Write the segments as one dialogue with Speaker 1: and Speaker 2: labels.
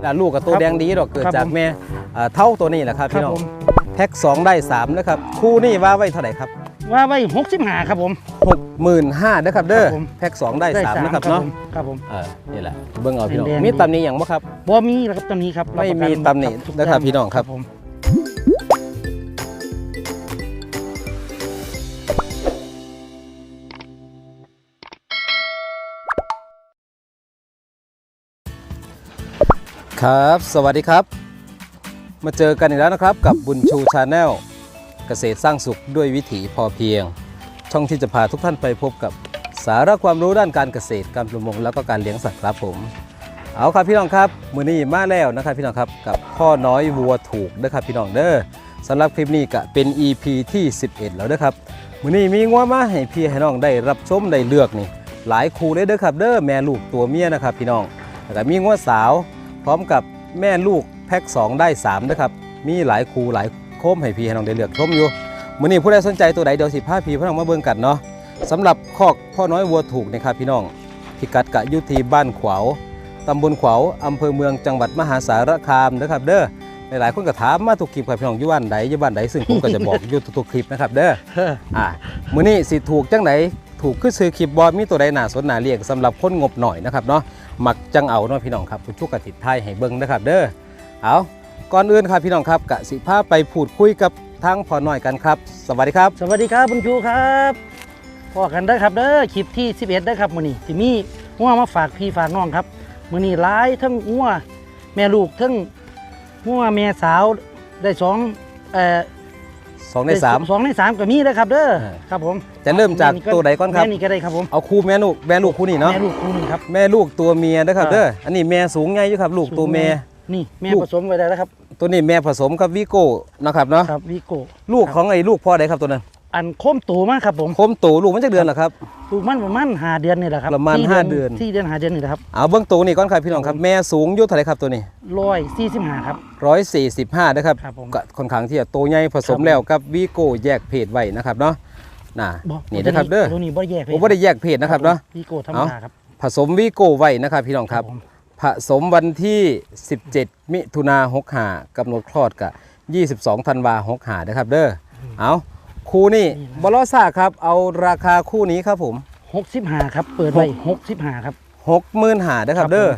Speaker 1: นี่ล่ะลูกกับตัว
Speaker 2: ครับ
Speaker 1: แดงดีดอกเกิด
Speaker 2: ครับ
Speaker 1: จาก
Speaker 2: ผม
Speaker 1: แม่อ่าเท่าตัวนี้แหละครับ
Speaker 2: ครั
Speaker 1: พี่
Speaker 2: บ
Speaker 1: น้อง
Speaker 2: ผม
Speaker 1: แพ็ค2ได้3นะครับคู่นี่ว่าไว้เท่าไหร่ครับ
Speaker 2: ว่าไว้หกสิบห้าครับผม
Speaker 1: 65,000นะครับเด้อ
Speaker 2: ครับผม
Speaker 1: แพ็ค2ได้3นะครับ
Speaker 2: ครั
Speaker 1: เนาะ
Speaker 2: ผมครับผม
Speaker 1: เออนี่แหละเบิ่งเอาพี่น้อง
Speaker 2: แดงๆ
Speaker 1: มีตำหนี้อย่างบ่ครับ
Speaker 2: บ่มีแล้วครับตอนนี้ครับ
Speaker 1: ไม่
Speaker 2: รับประกั
Speaker 1: มีตำหนิ
Speaker 2: ทุก
Speaker 1: นะครับ
Speaker 2: ย่า
Speaker 1: พี่น้องครับ
Speaker 2: ผม
Speaker 1: ครับ สวัสดีครับ มาเจอกันอีกแล้วนะครับกับบุญชูชาแนลเกษตรสร้างสุขด้วยวิถีพอเพียง ช่องที่จะพาทุกท่านไปพบกับสาระความรู้ด้านการเกษตรการประมงแล้วก็การเลี้ยงสัตว์ครับผม เอาครับพี่น้องครับมือนี้มาแล้วนะครับพี่น้องครับกับพ่อน้อยวัวถูกนะครับพี่น้องเด้อสำหรับคลิปนี้ก็เป็น EP ที่ 11 แล้วเด้อครับมือนี้มีงัวมาให้พี่ให้น้องได้รับชมได้เลือกนี่หลายคู่เลยเด้อครับ เด้อแม่ลูกตัวเมียนะครับพี่น้องแล้วก็มีงัวสาว พร้อมกับแม่ลูกแพ็ค2ได้3นะครับมีหลายคูหลายโคมให้พี่ให้น้องได้เลือกชมอยู่มื้อนี้ผู้ใดสนใจตัวใดเดี๋ยวสิพาพี่พี่น้องมาเบิ่งกันเนาะสำหรับคอกพ่อน้อยวัวถูกนะครับพี่น้องพิกัดกะยุทีบ้านขวาวตำบลขวาวอำเภอเมืองจังหวัดมหาสารคามนะครับเด้อหลายๆคนก็ถามมาทุกคลิปครับพี่น้องอยู่บ้านใดอยู่บ้านใดซึ่งผมก็จะบอกอยู่ทุกคลิปนะครับเด้อ
Speaker 2: เฮ้อ
Speaker 1: อ่ามื้อนี้สิถูกจังไหน ถูกคือซื้อคลิปบอมีตัวใดนาสนน่าเรียกสำหรับคนงบหน่อยนะครับเนาะมักจังเอาเนาะพี่น้องครับผู้ชุกกะติดไทยให้เบิ่งนะครับเด้อเอาก่อนอื่นครับพี่น้องครับกะสิพาพไปพูดคุยกับทางพอหน่อยกันครับ สวัสดีครับ
Speaker 2: สวัสดีครับคุณครูครับพอกันได้ครับเด้อคลิปที่ 11ได้ครับมื้อนี้สิมีงัวมาฝากพี่ฝากน้องครับมื้อนี้หลายทั้งงัวแม่ลูกทั้งงัวแม่สาวได้สองเอ่อ
Speaker 1: สองในสาม
Speaker 2: สองในสามก็มีเด้อครับเด้อ
Speaker 1: เออ
Speaker 2: ครับผม
Speaker 1: จะเริ่มจากตัวใดก่อนครับ
Speaker 2: แม่นี่ก็ได้ครับผม
Speaker 1: เอาคู่แม่ลูกแม่ลูกคู่นี้เนาะ
Speaker 2: แม่ลูกคู่นี้ครับ
Speaker 1: แม่ลูกตัวเมียนะครับ
Speaker 2: อ่า
Speaker 1: เด้ออันนี้แม่สูงไงอยู่ครับลูกตัวแม่
Speaker 2: นี่แม่
Speaker 1: ลูก
Speaker 2: ผสมไว้ได้แล้วครับ
Speaker 1: ตัวนี้แม่ผสมกับวิโก้นะครับเนาะ
Speaker 2: ครับวีโก้
Speaker 1: ลูกของไอ้ลูกพ่อใดครับตัวนั้น
Speaker 2: อันโคมตูมากครับผม
Speaker 1: โคมโตลูกมันจะเดือนเหรอครับ
Speaker 2: ลูกมันประมาณหาเดือนนี่แหละครับ
Speaker 1: ประมาณ
Speaker 2: สี่
Speaker 1: ห้าเดือน
Speaker 2: สี่เดือนหาเดือนนี่แหละครับ
Speaker 1: เอาเบื้องตัวนี้ก่อนครับพี่น้องครับแม่สูงอยุทธเท่าไหรครับตัวนี้
Speaker 2: ร้อยสี่สิบห้าครับ
Speaker 1: ร้อยสี่สิบห้านะครับ
Speaker 2: ครับผม
Speaker 1: ก็ค่อนข้างที่จะโตใหญ่ผสม
Speaker 2: ครับ
Speaker 1: แล้วกับวีโก้แยกเพศไว้นะครับเนาะน่ะ
Speaker 2: บอก
Speaker 1: นี่นะครับเด้อ
Speaker 2: ตัวนี้บ่แยกเลย
Speaker 1: ผมไม่ได้แยกเพศนะครับเนาะ
Speaker 2: วีโก้ธรรมดาครับ
Speaker 1: ผสมวีโก้ไว้นะครับพี่น้องครับ
Speaker 2: ผม
Speaker 1: ผสมวันที่ 17 มิถุนาหกหากำหนดคลอดกับ22ธันวาหกหานะครับเด้อเอา คู่นี้บลอซ่าครับ เอาราคาคู่นี้ครับผม
Speaker 2: หกสิบห้าครับ เปิดไว้หกสิบห้าครับ
Speaker 1: หกหมื่นหานะครับ
Speaker 2: ครับ
Speaker 1: เด้อ
Speaker 2: ผ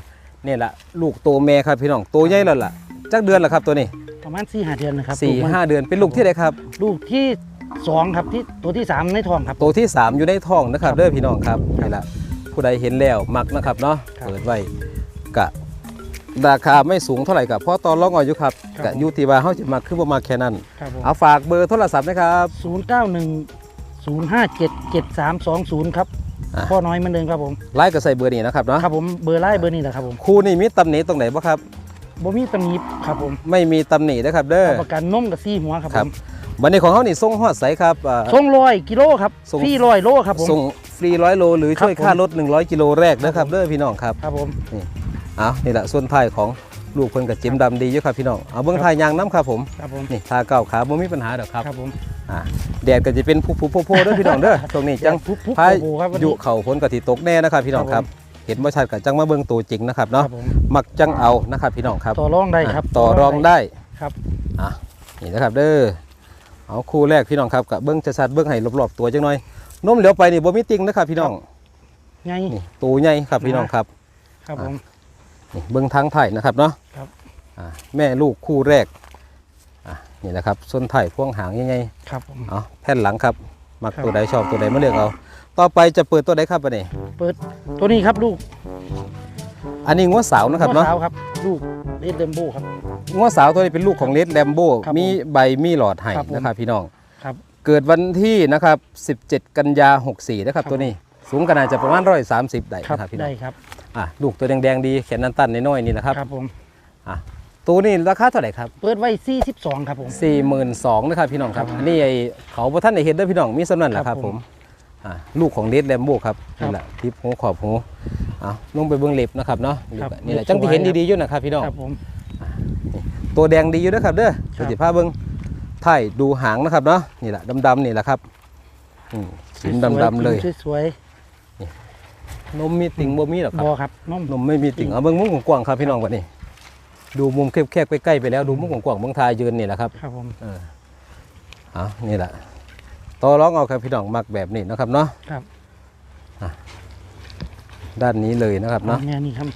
Speaker 2: ม
Speaker 1: นี่แหละลูกโตแม่ครับพี่น้องโตใหญ่แล้วล่ะจักเดือนละครับตัวนี้
Speaker 2: ประมาณสี่หาเดือนนะครับ
Speaker 1: สี่
Speaker 2: ลูกมัน
Speaker 1: ห้าเดือนเป็นลูกที่ใดครับ
Speaker 2: ลูกที่สองครับที่ตัวที่สามในท้องครับ
Speaker 1: ตัวที่3อยู่ในท้องนะครับ
Speaker 2: ครับ
Speaker 1: เด้อพี่น้องครับนี่แหละผู้ใดเห็นแล้วมักนะครับเนาะ
Speaker 2: ครับ
Speaker 1: เปิดไว้กะ ราคาไม่สูงเท่าไหร่กับเพราะตอนร้องอายุครับ
Speaker 2: ครับ
Speaker 1: กะอยูทีว่าเขาจะมาขึ้นประมาณแค่นั้น
Speaker 2: ครับผม
Speaker 1: เอาฝากเบอร์โทรศัพท์นะครับ
Speaker 2: ศูนย์เก้าหนึ่งศูนย์ห้าเจ็ดเจ็ดสามสองศูนย์ครับ
Speaker 1: อะ
Speaker 2: พ่อน้อยเหมือนเดิมครับผม
Speaker 1: ไล่ก็ใส่เบอร์นี้นะครับเนาะ
Speaker 2: ครับผมเบอร์ไล่เบอร์นี้แหละครับผม
Speaker 1: คู่นี้มีตำหนิตรงไหนบ้างครับ
Speaker 2: บ่มีตำหนิครับผม
Speaker 1: ไม่มีตำหนินะครับเด้อ
Speaker 2: ประกันนมกับซี่หัวครับ
Speaker 1: ค
Speaker 2: ผ
Speaker 1: รับ
Speaker 2: ม
Speaker 1: วันนี้ของเขานี่ส่งฮอดใสครับอ่า
Speaker 2: ส่งร้อยกิโลครับ
Speaker 1: ส่ง
Speaker 2: ฟรีร้อยโลครับผม
Speaker 1: ส่งฟรีร้อยโลหรือ
Speaker 2: ครับ
Speaker 1: ช่วยค่า
Speaker 2: ผม
Speaker 1: รถ 100 กิโลแรกนะครับเด้อพี่น้องครับ
Speaker 2: ครับผม
Speaker 1: เอานี่แหละส่วนท้ายของลูกเพิ่นกับจิ้มดำดีอยู่ครับพี่น้องเอาเบื้องท้ายยางน้ำครับผม
Speaker 2: ครับผม
Speaker 1: นี่ทาเก้าขาบ่มีปัญหาดอกครับ
Speaker 2: ครับผม
Speaker 1: อ่าแดดก็จะเป็นผู้ผู้โพโพเด้อพี่น้องเด้อช่วงนี้จัง
Speaker 2: พุ๊บพุ๊บ
Speaker 1: พา
Speaker 2: โอ้โหครับวัน
Speaker 1: ยุ
Speaker 2: นี้
Speaker 1: เข่าฝนกะทิตกแน่นะครับพี่น้องค
Speaker 2: ครั
Speaker 1: รับ
Speaker 2: บ
Speaker 1: เห็นว่าชัดกับจังมาเบิ่งตัวจริงนะครับ
Speaker 2: ค
Speaker 1: เนาะ
Speaker 2: รับผม
Speaker 1: มักจังเอานะครับพี่น้องครับ
Speaker 2: ต่อรองได้ครับ
Speaker 1: อ่าต่อรองได้
Speaker 2: ครับ
Speaker 1: อะนี่นะครับเด้อเอาคู่แรกพี่น้องครับกับเบิ้งชัดๆเบิ้งให้รอบๆตัวจังหน่อยนมเหลียวไปนี่บ่มีติงนะครับพี่น้อง
Speaker 2: ไง
Speaker 1: นี่ตัวใหญ่ครับพี่น้องครับ
Speaker 2: ครับผม
Speaker 1: นี่เบิ้งทางไถ่นะครับเนาะ
Speaker 2: ครับ
Speaker 1: อ่าแม่ลูกคู่แรกอะนี่นะครับส้นไถ่พ่วงหางยังไง
Speaker 2: ครับผม
Speaker 1: เอาแผ่นหลังครับมัก
Speaker 2: ครับ
Speaker 1: ตัวใดชอบตัวใดมาเลือกเอา ต่อไปจะเปิดตัวใดครับอันนี้
Speaker 2: เปิดตัวนี้ครับลูก
Speaker 1: อันนี้งัวสาวนะครับ
Speaker 2: หัว
Speaker 1: เนาะ
Speaker 2: สาวครับลูกเลดเดมโบครับ
Speaker 1: งัวสาวตัวนี้เป็นลูกของเลดแลมโบ
Speaker 2: ครับผม
Speaker 1: มีใบมีหลอดให้
Speaker 2: ครับผม
Speaker 1: นะครับพี่น้อง
Speaker 2: ครับ
Speaker 1: เกิดวันที่นะครับ 17 กันยา 64 นะครับ
Speaker 2: ครับ
Speaker 1: ตัวนี้ สูงขนาดจะประมาณ 130 ได้
Speaker 2: ครับ
Speaker 1: นะครับพี่น้
Speaker 2: ได้
Speaker 1: อง
Speaker 2: ครับ
Speaker 1: อะลูกตัวแดงๆดีแขนตันๆน้อยๆนี่นะครับ
Speaker 2: ครับผม
Speaker 1: อะตัวนี้ราคาเท่าไหร่ครับ
Speaker 2: เปิดไว้ 42 ครับผม
Speaker 1: 42,000นะครับพี่น้องครับ
Speaker 2: ครับ
Speaker 1: อันนี้ไอ้เขาบ่ท่านได้เห็นเด้อพี่น้องมีสำนันแหละค
Speaker 2: ครั
Speaker 1: รับบผ
Speaker 2: ผมม
Speaker 1: อะลูกของเลดแลมโบครับ
Speaker 2: ครับ
Speaker 1: นี่แหละทิปหูขอบหูเอาลงไปเบื้องเล็บนะครับเนาะ
Speaker 2: ครับ
Speaker 1: นี่แหละ
Speaker 2: เล็บ
Speaker 1: จังที่เห็น
Speaker 2: สวยครับ
Speaker 1: ดีๆอยู่นะครับพี่น้อง
Speaker 2: ครับผม
Speaker 1: ตัวแดงดีอยู่นะครับเด้อ
Speaker 2: ครับ
Speaker 1: เดี๋ยวสิพาเบิ้งถ่ายดูหางนะครับเนาะนี่แหละดำๆนี่แหละครับอืมสีดำๆเลย
Speaker 2: สวย
Speaker 1: นมมีติ่งบ่มีหรอก
Speaker 2: ๆ
Speaker 1: ครับ
Speaker 2: บอครับนม
Speaker 1: นมไม่มีติ่งเอาเบิ้งมุ้งกว้างๆครับพี่น้องวันนี้ดูมุมแคบๆใกล้ๆไปแล้วดูมุมกว้างๆเมืองไทยยืนนี่แหละครับ
Speaker 2: ครับผม
Speaker 1: เออเอานี่แหละต่อร้องเอาครับพี่น้องมักแบบนี้นะครับเนาะ
Speaker 2: ครับ
Speaker 1: ด้านนี้เลยนะครับเนาะ
Speaker 2: แม่นี่ครับ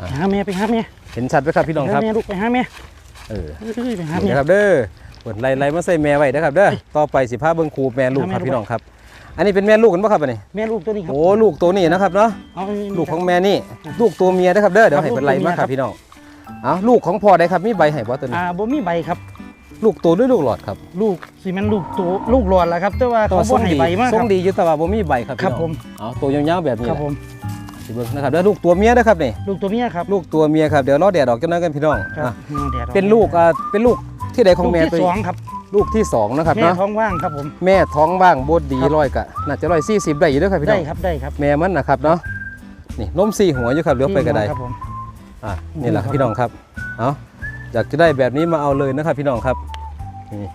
Speaker 1: อ่า
Speaker 2: ไปหาแม่ไปหาแม่
Speaker 1: เห็นชัดไหมครับพี่น้อง
Speaker 2: ไป
Speaker 1: ค
Speaker 2: หา
Speaker 1: รับ
Speaker 2: แม่ลูกไปหาแม่
Speaker 1: เออ
Speaker 2: เอ้ยไปหา
Speaker 1: นี่
Speaker 2: แม่
Speaker 1: นะครับเด้อเปิดไล่ไล่มาใส่แม่ไว้นะครับเด้อต่อไปสิพาเบิ่งครูแม่ลูกครับ
Speaker 2: แม่ลูก
Speaker 1: พี่น้องครับ อันนี้เป็นแม่ลูกกันปะครับอันนี้
Speaker 2: แม่ลูกตัวนี้ครับ
Speaker 1: โอ้ลูกตัวนี้นะครับเนาะ
Speaker 2: เอา
Speaker 1: ลูกของแม่นี่ ลูกตัวเมียนะครับเด้อเดี๋ยว
Speaker 2: ครับ
Speaker 1: ให้เป็นไล่
Speaker 2: ลูกตัวเมี
Speaker 1: มายค
Speaker 2: ครั
Speaker 1: รับบพี่น้องเอาลูกของพ่อได้ครับมีใบให้บ่ตัวนี้
Speaker 2: อ่าบ่มีใบครับ
Speaker 1: ลูกตัวหรือลูกหลอดครับ
Speaker 2: ลูกสิแมันลูกตัวลูกหลอดแหละครับ แต่ว่าเขา
Speaker 1: ทร
Speaker 2: บ่
Speaker 1: ง
Speaker 2: ให้
Speaker 1: ดี
Speaker 2: ใบมาก
Speaker 1: ทร
Speaker 2: ค
Speaker 1: ง
Speaker 2: รับ
Speaker 1: ดีอยู่แต่ว่าบ่มีใบครับพี่
Speaker 2: ครับ
Speaker 1: น้อง
Speaker 2: ผม
Speaker 1: เอาตัวยาวๆแบบนี้
Speaker 2: ครับ
Speaker 1: แหละ
Speaker 2: ผม
Speaker 1: สิเบิ่งนะครับเด้อลูกตัวเมียนะครับนี่
Speaker 2: ลูกตัวเมียครับ
Speaker 1: ลูกตัวเมียครับเดี๋ยวรอแดดออกจังนั้นกันพี่น้อง
Speaker 2: ครับ
Speaker 1: อะ
Speaker 2: อืมแดดออ
Speaker 1: เป็นลูกอ่าเป็นลูกที่ใดของแม่
Speaker 2: ลูก
Speaker 1: ตัว
Speaker 2: ที่ส
Speaker 1: นี้
Speaker 2: องครับ
Speaker 1: ลูกที่สองนะครับ
Speaker 2: แม่
Speaker 1: เนาะ
Speaker 2: ท้องว่างครับผม
Speaker 1: แม่ท้องว่างโบดดี
Speaker 2: ครับ
Speaker 1: ร้อยกะน่าจะร้อยสี่สิบได้อยู่เด้วยครับพี่น้
Speaker 2: ได้
Speaker 1: อง
Speaker 2: ครับได้ครับ
Speaker 1: แม่มันนะครับเนาะนี่นมสี่หัวอยู่ครับเลี้ยวไปก็ได้
Speaker 2: ครับผม
Speaker 1: อะนี่แหละครับพี่น้องครับ เอาอยากจะได้แบบนี้มาเอาเลยนะครับพี่น้องครับนี่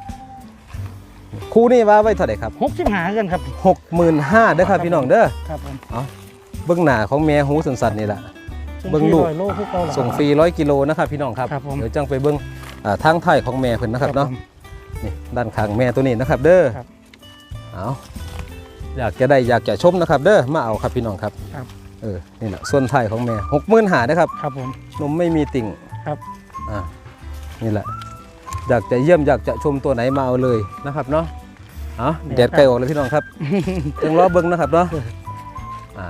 Speaker 1: คู่นี่ว่าไว้เท่าไหร่ครับ
Speaker 2: หกสิบหากันครับ
Speaker 1: หกหมื่นห้าเด้อครับ พี่น้องเด้อ
Speaker 2: ครับผม
Speaker 1: เบื้องหน้าของแม่หูสันๆนี่แหละ เบิ่งลูก
Speaker 2: ส่ฟรีร้อยโลคือเก่าเหรอ
Speaker 1: ส่งฟรีร้อยกิโลนะครับพี่น้องครับ
Speaker 2: ครับผม
Speaker 1: เดี๋ยวจังไปเบิ้งอ่าทางไทายของแม่เพิ่นนะครับเนาะ
Speaker 2: ผม
Speaker 1: นี่ด้านข้างแม่ตัวนี้นะครับ เด้อ
Speaker 2: ครับ
Speaker 1: เอาอยากจะได้อยากจะชมนะครับ เด้อมาเอาครับพี่น้องครับ
Speaker 2: ครับ
Speaker 1: เออนี่แหละส่วนไทายของแม่หกหมื่นหานะครับ
Speaker 2: ครับผม
Speaker 1: นมไม่มีติ่ง
Speaker 2: ครับ
Speaker 1: อ่านี่แหละ อยากจะเยี่ยมอยากจะชมตัวไหนมาเอาเลยนะครับเนาะเอาแดดใกล้ออกแล้วพี่น้องครับ จังรอเบิ้งนะครับเนาะอ่า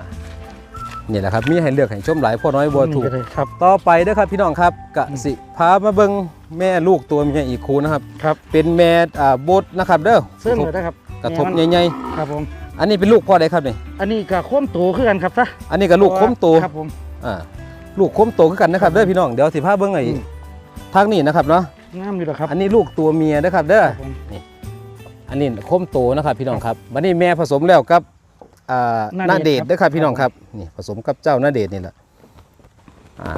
Speaker 1: นี่แหละครับมีให้เลือกให้ชมหลายพ่อน้อยบัวถูก
Speaker 2: นี่เลยครับ
Speaker 1: ต่อไปเด้อครับพี่น้องครับกะสิพามาเบิ่ง แม่ลูกตัวเมียอีกคู่นะครับ
Speaker 2: ครับ
Speaker 1: เป็นแม่อ่าบดนะครับเด้อ
Speaker 2: เสื้อเลยนะครับ
Speaker 1: กระทบ
Speaker 2: แม่มัน
Speaker 1: ใหญ่
Speaker 2: ครับผม
Speaker 1: ๆอันนี้เป็นลูกพ่อใดครับนี่
Speaker 2: อันนี้ก็โค้มโตคือกันครับซะ
Speaker 1: อันนี้ก็ลูกคมโต
Speaker 2: ครับผม
Speaker 1: อ่าลูกคมโตคือกันนะครับเด้อพี่น้องเดี๋ยวสิพาเบิ่งไอ้
Speaker 2: อืม
Speaker 1: ทางนี้นะครับเนาะ
Speaker 2: งามอยู่แล้วครับ
Speaker 1: อันนี้ลูกตัวเมียนะครับเด้อ
Speaker 2: ครับผม
Speaker 1: อันนี้คมโตนะครับพี่น้องครับวันนี้แม่ผสมแล้วกับอ่า
Speaker 2: นา
Speaker 1: นา
Speaker 2: เด
Speaker 1: เด
Speaker 2: ช
Speaker 1: ช
Speaker 2: ครับ
Speaker 1: เด้อครับพี่น้องครับนี่ผสมกับเจ้านาเดชนี่แหละอ่า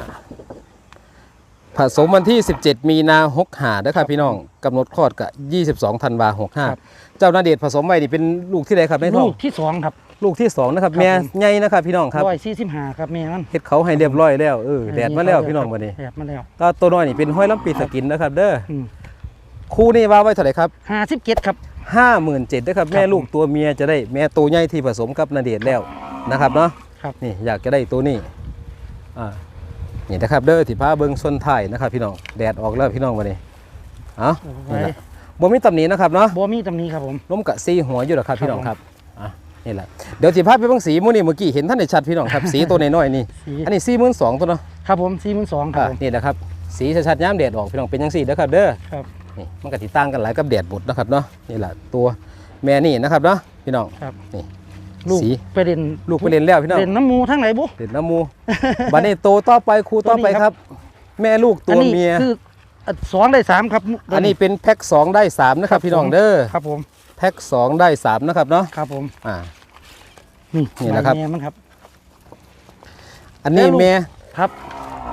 Speaker 1: ผสมวันที่ 17 มีนา65เด้อครับพี่น้องกำหนดคลอดกับ22ธันวา
Speaker 2: ครับ
Speaker 1: 65เจ้านาเดชผสมไว้นี่เป็นลูกที่ใดครับในท้
Speaker 2: ลู
Speaker 1: อง
Speaker 2: กที่สองครับ
Speaker 1: ลูกที่สองนะครับ
Speaker 2: ครับ
Speaker 1: แม่
Speaker 2: ผม
Speaker 1: ใหญ่นะครับพี่น้องครับ
Speaker 2: ร้อยสี่สิบห้าครับแม่มัน
Speaker 1: เฮ็ดเขาให้เรียบร้อยแล้วเออแดดมาแล้วพี่น้องวันนี้
Speaker 2: แดดมาแล้ว
Speaker 1: ตาตัวน้อยนี่เป็นห้อยลำปีสกินนะครับเด้อ
Speaker 2: อืม
Speaker 1: คู่นี้ว่าไว้เท่าไหร่ครับ
Speaker 2: ห้าสิบเจ็ดครับ
Speaker 1: ห้าหมื่นเจ็ดนะครับ
Speaker 2: ครับ
Speaker 1: แม่ลูกตัวเมียจะได้แม่ตัวใหญ่ที่ผสมกับนาเดชน์แล้วนะครับเนาะ
Speaker 2: ครับ
Speaker 1: นี่อยากจะได้ตัวนี้อ่า นี่นะครับเด้อที่พาเบิ้งส้นถ่ายนะครับพี่น้องแดดออกแล้วพี่น้องวันนี้เอา
Speaker 2: โอ้
Speaker 1: นี่
Speaker 2: ย
Speaker 1: แหละบ่มีตำหนินะครับเนาะ
Speaker 2: บัวมีตำนี้ครับผม
Speaker 1: ล้มกะซีหัวอยู่หรอกครับ
Speaker 2: ครับ
Speaker 1: พี่น้องครับอะนี่แหละเดี๋ยวสิพาไปเบิ่งสีมื้อนี้เมื่อกี้เห็นท่านได้ชัดพี่น้องครับ สีตัวน้อยๆนี่
Speaker 2: สี
Speaker 1: อันนี้สี่หมื่นสองตัวเนาะ
Speaker 2: ครับผมสี่หมื่นสองครับ
Speaker 1: อะ
Speaker 2: ผม
Speaker 1: นี่แหละครับสีชัดๆย้ำแดดออกพี่น้องเป็นจังซี่นะครับเด้อ
Speaker 2: ครับ
Speaker 1: นี่มันก็ติต่างกันหลายกับแดดบดนะครับเนาะนี่แหละตัวแม่นี่นะครับเนาะพี่น้อง
Speaker 2: ครับ
Speaker 1: นี่
Speaker 2: ลูก
Speaker 1: สี
Speaker 2: ไปเรียน
Speaker 1: ลูกไปเรียนแล้วพี่น้อง
Speaker 2: เรียนน้ำมูทั้งไหนบุ
Speaker 1: เรียนน้ำมูบัดนี้โตต่อไปครูต่อไปครับแม่ลูกตัว
Speaker 2: อันนี้
Speaker 1: เมีย
Speaker 2: คืออะสองได้สามครับ
Speaker 1: อันนี้เป็นแพ็คสองได้สามนะครับพี่น้องเด้อ
Speaker 2: ครับผม
Speaker 1: แพ็คสองได้สามนะครับเนาะ
Speaker 2: ครับผม
Speaker 1: อ่า
Speaker 2: นี่
Speaker 1: นี่นะครับ
Speaker 2: แม่มันครับ
Speaker 1: อันนี้
Speaker 2: แล้วลูก
Speaker 1: แม่
Speaker 2: ครับ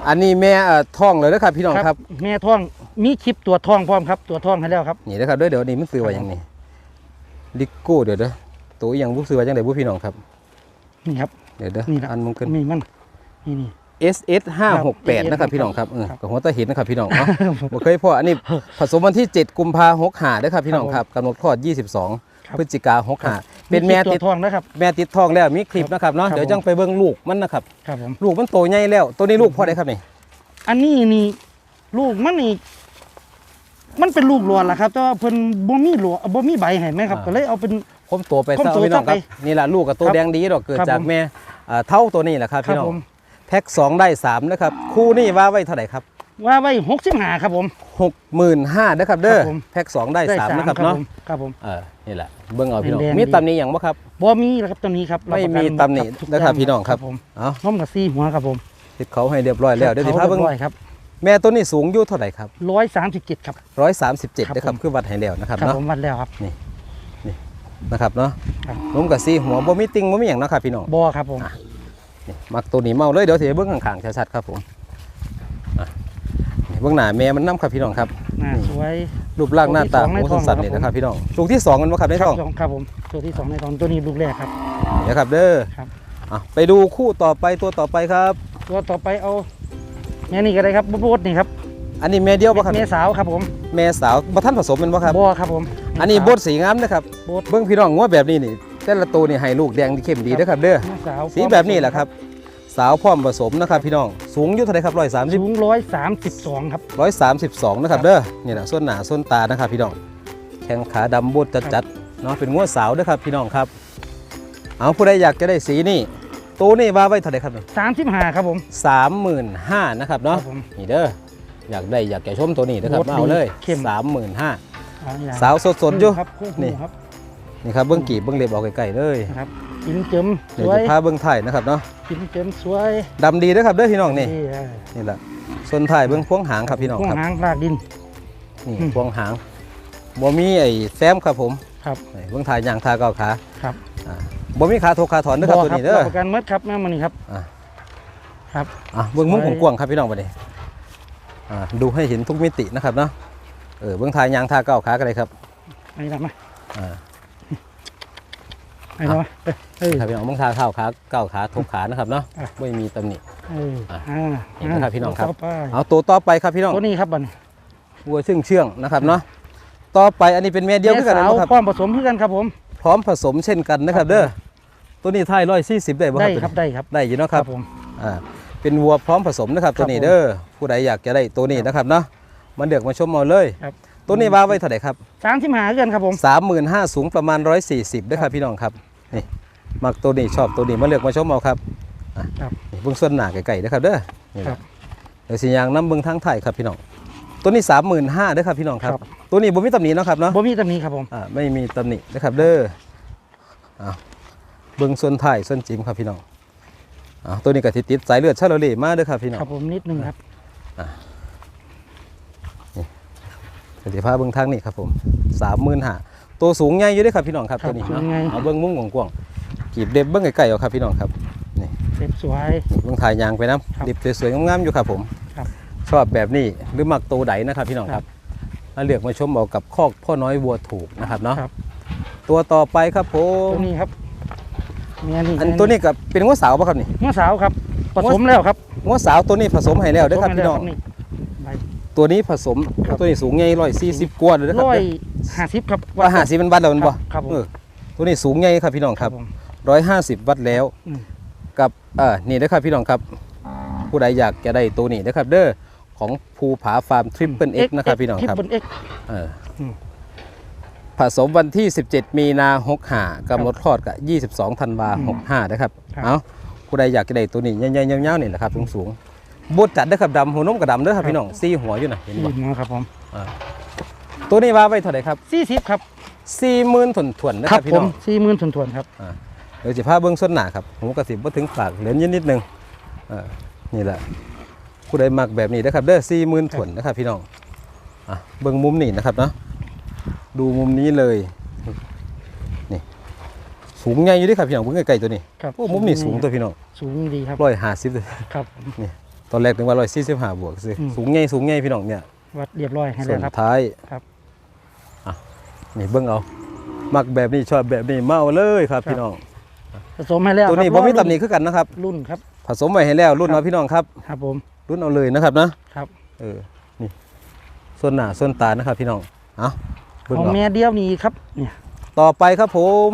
Speaker 1: อันนี้แม่เอ่อท้องเลยนะครับพี่น้องครับ
Speaker 2: แม่ท้องมีคลิปตัวจท้องพร้อมครับตัวจท้องให้แล้วครับ
Speaker 1: นี่นะครับเด้อเดี๋ยวนี้มันซื้อไว้อย่างนี้ลิโก้เดี๋ยวเด้อ ตัวอหยังบุซื้อไว้จังไดบุพี่น้องครับ
Speaker 2: นี่ครับ
Speaker 1: เดี๋ยวเด้อ
Speaker 2: นี่นะ
Speaker 1: อันมันเกิน
Speaker 2: มีมันนี่นี่
Speaker 1: SS 568นะครับพี่น้องครับเออ
Speaker 2: ครับ
Speaker 1: กับหัวตาเห็นนะครับพี่น้องเนาะบ่เคยพออันนี้ผสมวันที่ 7 กุมภาพันธ์65ด้วยครับพี่น้องครับกำหนดคลอด
Speaker 2: ครับ
Speaker 1: 22 พฤศจิกา65เป็นแม่
Speaker 2: คลิ
Speaker 1: ติ
Speaker 2: ป
Speaker 1: ด
Speaker 2: ตัวจท้องนะครับ
Speaker 1: แม่ติดท้องแล้วมีคลิปนะครับเนาะ
Speaker 2: ครับ
Speaker 1: เดี๋ยวจังไปเบิ่งลูกมันนะครับ
Speaker 2: ครับผม
Speaker 1: ลูกมันโตใหญ่แล้ว ตัวนี้ลูกพ่อได้ครับนี่
Speaker 2: อันนี้นี่ลูกมันนี่มันเป็นลูกหลวนล่ะครับแต่ว่าเพิ่นบ่มีหลวบ่มีใบให้ไหมครับก็เลยเอาเป็น
Speaker 1: ผมโตไป
Speaker 2: ผม
Speaker 1: ซะ
Speaker 2: โต
Speaker 1: พี่น้องครับ
Speaker 2: ซะไป
Speaker 1: นี่แหละลูกกับตัว
Speaker 2: ครับ
Speaker 1: แดงดีดอกเกิด
Speaker 2: ครับ
Speaker 1: จาก
Speaker 2: ผม
Speaker 1: แม่อ่าเท่าตัวนี้แหละครับ
Speaker 2: ครั
Speaker 1: พี่
Speaker 2: บ
Speaker 1: น้อง
Speaker 2: ผม
Speaker 1: แพ็ค2ได้3นะครับคู่นี้ว่าไว้เท่าไหร่ครับ
Speaker 2: ว่าไว้65ครับผม
Speaker 1: 65,000นะครับเด้อ
Speaker 2: ครับผม
Speaker 1: แพ็ค2ได้3นะครับ
Speaker 2: ผม
Speaker 1: เนาะ
Speaker 2: ครับผม
Speaker 1: เออนี่แหละเบิ่งเอาพี่น้อง
Speaker 2: แดงๆ
Speaker 1: มี
Speaker 2: ดี
Speaker 1: ตำหนี้หยังบ่ครับ
Speaker 2: บ่มีแล้วครับตัวนี้ครับ
Speaker 1: ไม่
Speaker 2: รับประกัน
Speaker 1: มีตำหนิ
Speaker 2: ทุก
Speaker 1: นะครับ
Speaker 2: อย่าง
Speaker 1: พี่น้องครับ
Speaker 2: ผม
Speaker 1: เอา
Speaker 2: น้อมกับซี่หัวครับผม
Speaker 1: ติดเขาให้เรียบร้อยแล้วเดี๋ยวสิพาเบิ่ง
Speaker 2: ร้อยครับ
Speaker 1: แม่ตัวนี้สูงอยู่เท่าไหร่ครับ
Speaker 2: ร้อยสามสิบเจ็ดครับ
Speaker 1: 137นะครับ
Speaker 2: ผม
Speaker 1: คือวัดให้แล้วนะครับ
Speaker 2: ครับ
Speaker 1: เนาะ
Speaker 2: ผมวัดแล้วครับ
Speaker 1: นะครับเนาะ
Speaker 2: ครับ
Speaker 1: ล้มกับซีหัวบ่มีติงบ่มีหยังเนาะครับพี่น้อง
Speaker 2: บอครับผม
Speaker 1: นี่มักตัวนี้เมาเลยเดี๋ยวสิให้เบิ่งข้างๆชัดๆครับผมอะนี่เบิ่งหน้าแม่มันนํครับพี่น้องครับ
Speaker 2: หน้าสวย
Speaker 1: รูปร่างหน้าตา
Speaker 2: ตัวที่
Speaker 1: หู
Speaker 2: สองในท้อง
Speaker 1: สั้นๆนี่นะครับพี่น้องลูกที่สองกันบ่ครับใน
Speaker 2: ครั
Speaker 1: ท้
Speaker 2: บ
Speaker 1: อง
Speaker 2: สองครับผม ตัวที่สองในตอนตัวนี้ลูกแรกครับ
Speaker 1: นี่นะครับเด้อ
Speaker 2: ครับ
Speaker 1: อะไปดูคู่ต่อไปตัวต่อไปครับ
Speaker 2: ตัวต่อไปเอาแม่นี่ก็ได้ครับโบดนี่ครับ
Speaker 1: อันนี้แม่เดียวป่ะครับ
Speaker 2: แม่สาวครับผม
Speaker 1: แม่สาวบ่ท่านผสมเป็นป่ะครับ
Speaker 2: บัวครับผม
Speaker 1: อันนี้บดสีงามนะครับ
Speaker 2: โบด
Speaker 1: เบิ้งพี่น้องงัวแบบนี้นี่ แต่ละตัวนี่ให้ลูกแดงเข้มดีเด้อครับเด้อ
Speaker 2: แม่สาว
Speaker 1: สีแบบนี้แหละครับสาวพร้อมผสมนะครับพี่น้องสูงอยู่เท่าไหร่ครับร้อยสามสิบ
Speaker 2: สูงร้อยสามสิบสองครับ
Speaker 1: ร้อยสามสิบสองนะครับเด้อนี่แหละส้นหนาส้นตานะครับพี่น้องแข้งขาดำบดจัดๆเนาะเป็นงัวสาวเด้อครับพี่น้องครับเอาผู้ใดอยากจะได้สีนี่ตัวนี่ว่าไว้เท่าไหร่ครับ
Speaker 2: สามสิบห้าครับผม
Speaker 1: สามหมื่นห้านะครับ
Speaker 2: ค
Speaker 1: เนาะ
Speaker 2: รับผม
Speaker 1: นี่เด้อ อยากได้อยากจะชมตัวนี้นะครับ
Speaker 2: โคตร
Speaker 1: มาเอาเลย
Speaker 2: เข้ม
Speaker 1: สามหมื่นห้า
Speaker 2: เอาอย่ง
Speaker 1: สาวสดๆอยู่
Speaker 2: ครับคู่หู
Speaker 1: นี่
Speaker 2: ครับ
Speaker 1: นี่ครับเบิ้งกีบเบิ้งเล็บออกไกลๆเลย
Speaker 2: นะครับกินเจิมส
Speaker 1: เดี๋ยว
Speaker 2: ว
Speaker 1: จะ
Speaker 2: ย
Speaker 1: พาเบิ้งไทยนะครับเนาะ
Speaker 2: กินเจิมสวย
Speaker 1: ดำดีเด้อครับเด้อพี่น้องนี่
Speaker 2: เออ
Speaker 1: นี่แหละส่วนไทยเบิ้งพวงหางครับพี่น้อง
Speaker 2: พวก
Speaker 1: ครับ
Speaker 2: หางรากดิน
Speaker 1: นี่
Speaker 2: อืม
Speaker 1: พวงหางบ่มีไอ้แซมครับผม
Speaker 2: ครับ
Speaker 1: นี่เบิ้งไทยยางทาเก้าขา
Speaker 2: ครับ
Speaker 1: อ่าบ่มีขาทกขาถอนเด้อครับตัวนี้เด้อ
Speaker 2: รับประกันหมดครับแม่มันนี่ครับ
Speaker 1: อ่า
Speaker 2: ครับ
Speaker 1: อะเบิ้งมุมของกวางครับพี่น้องบัดนี้อ่า ดูให้เห็นทุกมิตินะครับเนาะเออเบิ้งไทยยางทาเก้าขากันเลยครับ
Speaker 2: ไอ้ละมา
Speaker 1: อ่า
Speaker 2: ไอ้ละมาเออ
Speaker 1: ครับพี่น้องเบิ้งทาเก้าขาเก้าขาทกขานะครับเนาะ
Speaker 2: อะ
Speaker 1: ไม่มีตำหนิ
Speaker 2: เออ
Speaker 1: อะ
Speaker 2: อ่า
Speaker 1: เห็นนะครับพี่น้องครับ
Speaker 2: ต่ไป
Speaker 1: เอาตัวต่อไปครับพี่น้อง
Speaker 2: ตัวนี้ครับบัดน
Speaker 1: วัวเชื่องเชื่องๆนะครับเนาะต่อไปอันนี้เป็นแม่เดียว
Speaker 2: แม่
Speaker 1: คือกัน
Speaker 2: สาว
Speaker 1: นะครับ
Speaker 2: พร้อมผสมเพื่อกันครับผม
Speaker 1: พร้อมผสมเช่นกันนะครับเด้อตัวนี้ไทยร้อยสี่สิบได้บ่
Speaker 2: ได้
Speaker 1: ครับ
Speaker 2: ครับได้ครับ
Speaker 1: ได้อยู่เนาะครับ
Speaker 2: ผม
Speaker 1: อ่า เป็นวัวพร้อมผสมนะครับ
Speaker 2: ครั
Speaker 1: ตั
Speaker 2: บ
Speaker 1: วนี้
Speaker 2: ผม
Speaker 1: เด้อผู้ใดอยากจะได้ตัวนี้นะครับเนาะมันเดือกมาชมเอาเลย
Speaker 2: ครับ
Speaker 1: ตัวนี้ว่าไว้เท่าไหร่ครับ
Speaker 2: สามสิบห้ากันครับผม
Speaker 1: สามหมื่นห้าสูงประมาณร้อยสี่สิบด้วยครับพี่น้องครับนี่มักตัวนี้ชอบตัวนี้มาเลือกมาชมเอาครับอะ
Speaker 2: ครับ
Speaker 1: นี่เบื้องส่วนหน้าไก่ๆนะครับเด้อนี่
Speaker 2: ครับ
Speaker 1: เดี๋ยวสิยางน้ำเบื้องทั้งไทยครับพี่น้องตัวนี้สามหมื่นห้าด้วยครับพี่น้องครับ
Speaker 2: ครับ
Speaker 1: ตัวนี้บ่มีตำหนิเนาะครับเนาะ
Speaker 2: บ่มีตำหนี้ครับผม
Speaker 1: อ่าไม่มีตำหนินะครับเด้ออ่าเบื้องส่วนไทยส่วนจิมครับพี่น้อง อ่าตัวนี้ก็ติดติดสายเลือดชาโลเล่มาเด้อครับพี่น้อง
Speaker 2: ครับผมนิดนึงครับ
Speaker 1: สติภาพเบื้องทางนี่ครับผมสามหมื่นห้าตัวสูงใหญ่อยู่เด้วยครับพี่น้องครับ
Speaker 2: ครับ
Speaker 1: ตัวนี้
Speaker 2: สู
Speaker 1: เนาะ
Speaker 2: งใหญ่
Speaker 1: เอาเบื้องมุ้งกว้างๆกีบเด็บเบื้องไก่ๆเอาครับพี่น้องครับนี่
Speaker 2: เสร็จสวย
Speaker 1: นี่เบื้องถ่ายยางไปน้
Speaker 2: ครับำ
Speaker 1: ดิบสวยๆงามๆอยู่ครับผม
Speaker 2: ครับ
Speaker 1: ชอบแบบนี้หรือมักตัวใดนะครับพี่น้องครับมาเลือกมาชมเอากับคอกพ่อน้อยวัวถูกนะครับเนาะ
Speaker 2: ครับ
Speaker 1: ตัวต่อไปครับผม
Speaker 2: ตัวนี้ครับ เมียนี่
Speaker 1: อันตัวนี้กับเป็นงัวสาวป่ะครับนี่
Speaker 2: เมื่อสาวครับ ผสมแล้วครับ
Speaker 1: งัวสาวตัวนี้ผสมให้แล้วเด้อครับพี่น้อง
Speaker 2: ผสมให้แล้วใบ
Speaker 1: ตัวนี้ผสม
Speaker 2: ครับ
Speaker 1: ตัวนี้สูงใหญ่ร้อยสี่สิบกว่าเลยนะครับ
Speaker 2: ร้อยห้าสิบครับ
Speaker 1: ว่าห้าสิบเป็นวัดแล้วมันบ่
Speaker 2: ครับผม
Speaker 1: เออตัวนี้สูงใหญ่ครับพี่น้องครับ
Speaker 2: ผม
Speaker 1: ร้อยห้าสิบวัดแล้ว
Speaker 2: อืม
Speaker 1: กับเออนี่นะครับพี่น้องครับ ผู้ใดอยากจะได้ตัวนี้นะครับ เด้อของภูผาฟาร์มทริปเปิลเอ็กนะครับพี่น้องครับ
Speaker 2: ทริปเปิลเอ็ก
Speaker 1: เอออ
Speaker 2: ม
Speaker 1: ผสมวันที่ 17 มีนา65กำหนดคลอดกับ 22ธันวา
Speaker 2: อืม
Speaker 1: 65นะครับ
Speaker 2: ครับ
Speaker 1: เอาผู้ใดอยากจะได้ตัวนี้ใหญ่ๆยาวๆนี่แหละครับสูงๆบดจัดเด้อครับดำหัวนมกับดำเด้อครับพี่น้องซี่หัวอยู่นะเห็น
Speaker 2: นี่
Speaker 1: บ่
Speaker 2: นะครับผม
Speaker 1: อ่าตัวนี้ว่าไว้เท่าไหร่ครับ
Speaker 2: สี่สิบครับ
Speaker 1: 40,000ถวนๆนะ
Speaker 2: ค
Speaker 1: ค
Speaker 2: รั
Speaker 1: รั
Speaker 2: บบ
Speaker 1: พี่
Speaker 2: ผ
Speaker 1: น้
Speaker 2: ม
Speaker 1: อง
Speaker 2: สี่หมื่นส่วนๆครับ
Speaker 1: อ่าเดี๋ยวจะพาเบื้องส้นหนาครับผมกระสิบว่าถึงปากเหลือนิดนิดนึงอ่านี่แหละผู้ใดมักแบบนี้นะครับเด้อสี่หมื่นถวนนะครับพี่น้องอะเบื้องมุมนี่นะครับเนาะ ดูมุมนี้เลยนี่สูงใหญ่อยู่เด้วยครับพี่น้องเบื้องไกลๆตัวนี้
Speaker 2: ครับ
Speaker 1: โอ้มุมนี่สูงตัวพี่น้อง
Speaker 2: สูงดีครับ
Speaker 1: ร้อยห้าสิบ
Speaker 2: ครับ
Speaker 1: ตอนแรกนึกว่าร้อยสี่สิบห้าบวกสิ
Speaker 2: อืม
Speaker 1: สูงใหญ่สูงใหญ่พี่น้องเนี่ย
Speaker 2: วัดเรียบร้อยให้
Speaker 1: ส่
Speaker 2: แล้ววนครับ
Speaker 1: ท้าย
Speaker 2: ครับ
Speaker 1: อะนี่เบื้องเอามักแบบนี้ชอบแบบนี้เมาเลยครับพี่น้อง
Speaker 2: ผสมให้แล้ว
Speaker 1: ตัวนี้
Speaker 2: ค
Speaker 1: บ่
Speaker 2: รับ
Speaker 1: มีตำหนิคือกันนะครับ
Speaker 2: รุ่นครับ
Speaker 1: ผสมไว้ให้แล้วรุ่น
Speaker 2: ครั
Speaker 1: เอา
Speaker 2: บ
Speaker 1: พี่น้องครับ
Speaker 2: ครับผม
Speaker 1: รุ่นเอาเลยนะครับนะครับ เออนี่ส่วนหน้าส่วนตานะครับพี่น้องเอาเบิ่ง
Speaker 2: ของ
Speaker 1: เอา
Speaker 2: แม่เดียวนี่ครับเนี่ย
Speaker 1: ต่อไปครับผม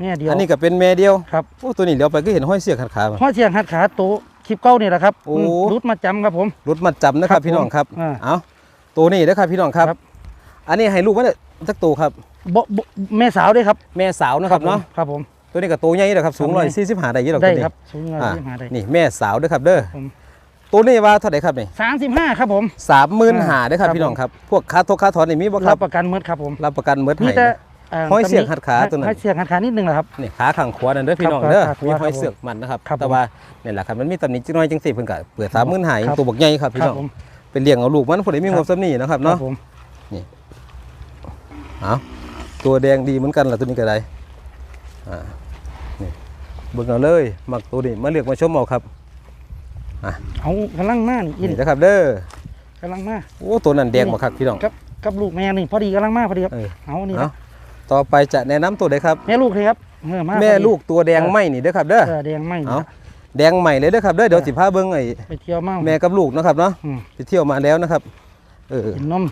Speaker 2: แม่เดียว
Speaker 1: อันนี้ก็เป็นแม่เดียว
Speaker 2: ครับ
Speaker 1: โอ้ตัวนี้เดี๋ยวไปก็เห็นห้อยเสียขาดขามา
Speaker 2: ห้อยเชียงหัดขาโตะคลิปเก้านี่แหละครับ
Speaker 1: โอ้
Speaker 2: อืมรุดมาจำครับผม
Speaker 1: รถมัดจำนะค
Speaker 2: ครั
Speaker 1: รับบพี่น้องครับ
Speaker 2: ผมอ่า
Speaker 1: เอาตัวนี้นะครับพี่น้องครับ
Speaker 2: ครับ
Speaker 1: อันนี้ให้ลูกมันจักตัวครับ
Speaker 2: บ่บ่แม่สาวด้วยครับ
Speaker 1: แม่สาวนะครับเนาะ
Speaker 2: ครับผม
Speaker 1: ตัวนี้ก็ตัวใหญ่นะครับสูง
Speaker 2: ครับ
Speaker 1: ร้อยสี่สิบห้าได้อยี่หรอก
Speaker 2: ได้
Speaker 1: ตัวนี้
Speaker 2: ครับสูงเงิน
Speaker 1: อ่า
Speaker 2: ที่หาได้
Speaker 1: นี่แม่สาวด้วยครับเด้อ
Speaker 2: ผม
Speaker 1: ตัวนี้ว่าเท่าไหร่ครับนี่
Speaker 2: สามสิบห้าครับผม
Speaker 1: สามหมื่นหาด้วยครับ
Speaker 2: ครับ
Speaker 1: พี่น้องครับ พวกค่าทกค่าถอนนี่มีบ่ค
Speaker 2: รั
Speaker 1: รั
Speaker 2: บบประกันเมื่อครับผม
Speaker 1: รับประกันเมิด
Speaker 2: มี
Speaker 1: ให้
Speaker 2: แต่
Speaker 1: นะห้อยเสียงหัดขาตัวนั้น
Speaker 2: ห้อยเสียงหัดขานิดนึงแหละครับ
Speaker 1: นี่ขาข้างขวานั่นเด้อพี่น้อง
Speaker 2: ครับ
Speaker 1: เด้อ
Speaker 2: ขาขวา
Speaker 1: มีห้อย
Speaker 2: ครับ
Speaker 1: เสือกมันนะครับ
Speaker 2: ครับ
Speaker 1: แต่ว่าเนี่ยแหละครับมันมีตำหนิจังน้อยจังสิเพิ่นก็เปิดสามหมื่นหาย
Speaker 2: ครับ
Speaker 1: ตัวบักใหญ่ครับพี่
Speaker 2: ครั
Speaker 1: น้อง
Speaker 2: ผม
Speaker 1: เป็นเลี้ยงเอาลูกมันคนได้มีงบสำนี่นะครับ
Speaker 2: ครั
Speaker 1: เนาะ
Speaker 2: บผม
Speaker 1: เอาตัวแดงดีเหมือนกันล่ะตัวนี้ก็ได้อ่านี่เบิ่งเอาเลยมักตัวนี้มาเลือกมาชมเอาครับ
Speaker 2: เอากำลังมานี่อิน
Speaker 1: นี่นะครับเด้อกำ
Speaker 2: ลังมา
Speaker 1: โอ้ตัวนั้นแดงบ่ครับพี่น้อง
Speaker 2: กับกับลูกแม่นี่พอดีกำลังมาพอดีครับ
Speaker 1: เออ
Speaker 2: เอานี่
Speaker 1: เอา
Speaker 2: นะ
Speaker 1: ต่อไปจะแนะนำตัวใดครับ
Speaker 2: แม่ลูกเลยครับเออมา
Speaker 1: แม่
Speaker 2: พอดี
Speaker 1: ลูกตัวแดงไหมนี่เด้อครับเด้อ
Speaker 2: เออแดงไม่
Speaker 1: เอาแดงใหม่เลยเด้อครับเด้อเดี๋ยวสิพาเบิ่งไอ้
Speaker 2: ไปเที่ยวมั่ง
Speaker 1: แม่กับลูกนะครับเนาะ
Speaker 2: อืม
Speaker 1: ไปเที่ยวมาแล้วนะครับ เออ
Speaker 2: กินนม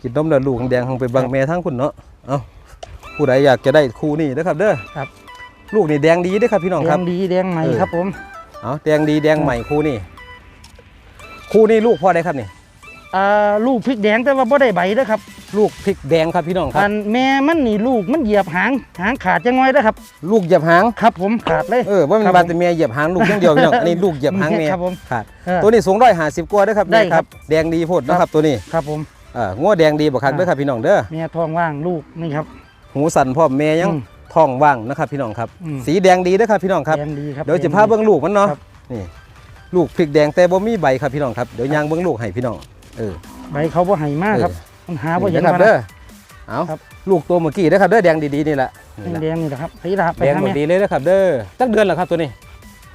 Speaker 1: กินนมแล้วลูกแดงคงไปเบัง
Speaker 2: ครับ
Speaker 1: แม่ทั้งคุณเนาะ เอาผู้ใดอยากจะได้คู่นี้นะครับเด้อ
Speaker 2: ครับ
Speaker 1: ลูกนี่แดงดีเด้อครับพี่น้อง
Speaker 2: แด
Speaker 1: ครับ
Speaker 2: งดีแดงใหม่
Speaker 1: เออ
Speaker 2: ครับผม
Speaker 1: เอาแดงดีแดงใหม่คู่นี่คู่นี่ลูกพ่อได้ครับนี่
Speaker 2: อ่าลูกพริกแดงแต่ว่าบ่ได้ใบเด้อครับ
Speaker 1: ลูกพริกแดงครับพี่น้องครั
Speaker 2: อั
Speaker 1: บ
Speaker 2: นแม่มันนี่ลูกมันเหยียบหางหางขาดจังไว้เด้อครับ
Speaker 1: ลูกเหยียบหาง
Speaker 2: ครับ ผมขาดเลย
Speaker 1: เออว่ามัน
Speaker 2: ครับ
Speaker 1: บานแต่เมียเหยียบหางลูกอย่างเดียวพี่น้องอันนี้ลูกเหยียบหางเมีย
Speaker 2: ครับผม
Speaker 1: ขาด
Speaker 2: เออ
Speaker 1: ตัวนี้สูงร้อยห้าสิบกว่าเด้อครับ
Speaker 2: ได้
Speaker 1: แม่
Speaker 2: ครับ
Speaker 1: แดงดีโพดนะครับตัวนี้
Speaker 2: ครับผม
Speaker 1: เอ่าง้อแดงดีบ่ครับ
Speaker 2: อ่า
Speaker 1: เด้อครับพี่น้องเด้อ
Speaker 2: แม่ท้องว่างลูกนี่ครับ
Speaker 1: หูสั่นพร้อมแม่ยัง
Speaker 2: อืม
Speaker 1: ท้องว่างนะครับพี่น้องครับ
Speaker 2: อืม
Speaker 1: สีแดงดีเด้อครับพี่น้องครับ
Speaker 2: แดงดีครับ
Speaker 1: เดี๋ยวจะพาเบิ้งลูกมันเนาะ
Speaker 2: ครับ
Speaker 1: นี่ลูกพริกแดงแต่บ่มีใบครับพี่น้องครับเดี๋ยวยางเบิ้งลูกให้พี่น้องเออ
Speaker 2: ใบเขาบ่ให้มากครับมันหาบ่
Speaker 1: นี่
Speaker 2: เห็น
Speaker 1: นะครับ
Speaker 2: มา
Speaker 1: เด้อเอา
Speaker 2: ครับ
Speaker 1: ลูกตัวเมื่อกี้เด้อครับเด้อแดงดีๆนี่แหละนี่แหละ
Speaker 2: แดงๆนี่แหละครับพี่ละครับไป
Speaker 1: แดง
Speaker 2: หา
Speaker 1: หมด
Speaker 2: แม่
Speaker 1: ดีเลยนะครับเด้อตั้งเดือนแล้วครับตัวนี้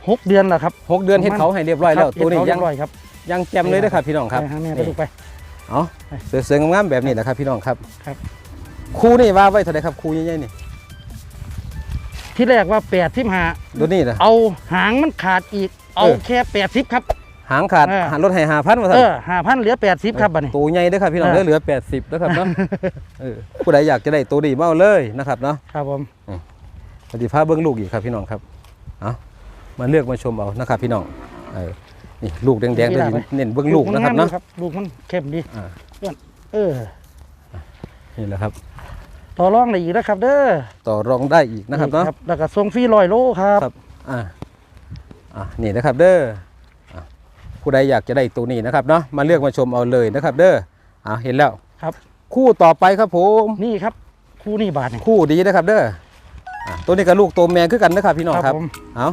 Speaker 2: หกเดือนแล้วครับ
Speaker 1: หกเดือนเฮ็ดเขาให้เรียบร้อยแล้ว
Speaker 2: คบ
Speaker 1: ตัวนี้
Speaker 2: เฮ็ด
Speaker 1: ยัง
Speaker 2: เขาเรีบร้อยครับ
Speaker 1: ยังแจ่มเลยเด้อครับพี่น้องครับ
Speaker 2: ไปหาแม่ไป
Speaker 1: นี่
Speaker 2: ดูไป
Speaker 1: เอาสวยๆงามๆแบบนี้แหละครับพี่น้องครับ
Speaker 2: ครับ
Speaker 1: คู่นี่ว่าไว้เท่าไหร่ครับคู่ใหญ่ๆนี่
Speaker 2: ที่แรกว่าแปดสิบห้า
Speaker 1: ตัวนี้นะ
Speaker 2: เอาหางมันขาดอีก เอา
Speaker 1: เออ
Speaker 2: แค่แปดสิบครับ
Speaker 1: หางขาด
Speaker 2: เออ
Speaker 1: หารถให้5,000ว่า
Speaker 2: เอ
Speaker 1: ซั่น
Speaker 2: อห้าพันเหลือแปดสิบครับบัดนี้
Speaker 1: ตัวใหญ่เด้อครับพี่น้อง
Speaker 2: เออ
Speaker 1: เด้อเหลือ80นะครับเนาะเออผู้ใดอยากจะได้ตัวดีมาเอาเลยนะครับเนาะ
Speaker 2: ครับผม
Speaker 1: ปฏิภาพเบื้องลูกอีกครับพี่น้องครับเอามาเลือกมาชมเอานะครับพี่น้องเออนี่ลูกแดงๆเลยเน้นเบื้องลูกนะครับ
Speaker 2: มั
Speaker 1: เนาะ
Speaker 2: งามดีลูกมันเข้มดี
Speaker 1: อ่า
Speaker 2: เออ
Speaker 1: นี่แหละครับ
Speaker 2: ต่อรองได้อีกนะครับ เด้อ
Speaker 1: ต่อรองได้อีกนะครับเนาะ
Speaker 2: แล้วก็ส่งฟรีร้อยโลครับ
Speaker 1: ครับอ่าอ่านี่นะครับเด้ออะผู้ใดอยากจะได้ตัวนี้นะครับเนาะมาเลือกมาชมเอาเลยนะครับ เด้ออ่าเห็นแล้ว
Speaker 2: ครับ
Speaker 1: คู่ต่อไปครับผม
Speaker 2: นี่ครับ คู่นี่บาทนี่
Speaker 1: คู่ดีนะครับเด้ออะตัวนี้กับลูกตัวแม่คือกันนะครับพี่น้องครับ
Speaker 2: ผม
Speaker 1: เอา